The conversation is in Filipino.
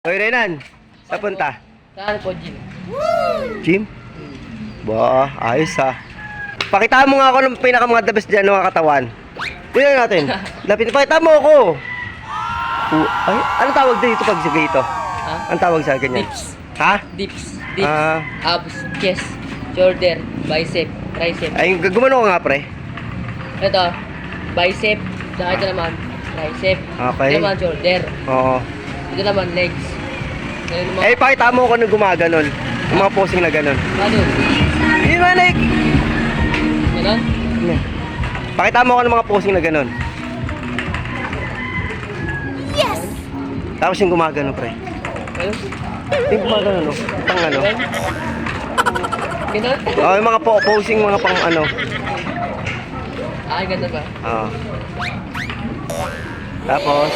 Hoy, Renan. Sa punta? Saan po, Jim? Gym? Ba, ayos ha. Pakita mo nga ako ng pinaka mga the best dyan ng mga katawan. Tingnan natin. Lapit, pakita mo ako. Uh, ay, anong tawag dito pag sa dito? Ha? Anong tawag sa ganyan? Dips. Ha? Dips. Dips. Ah. abs. Chest. Shoulder. Bicep. Tricep. Ay, gumano ko nga pre. Ito. Bicep. Saka ito naman. Tricep. Okay. Ito naman shoulder. Oo. Ito naman legs. Ito naman. Eh, pakita mo ako nung gumaganon. Yung mga posing na ganon. Ano? Hindi man like. Ganon? Pakita mo ako ng mga posing na ganon. Yes! Tapos yung gumagano, pre. Ano? Yung gumagano, no? Pang ano. Ganon? Oh, yung mga po posing, mga pang ano. Ah, ganun ba? Oo. Tapos,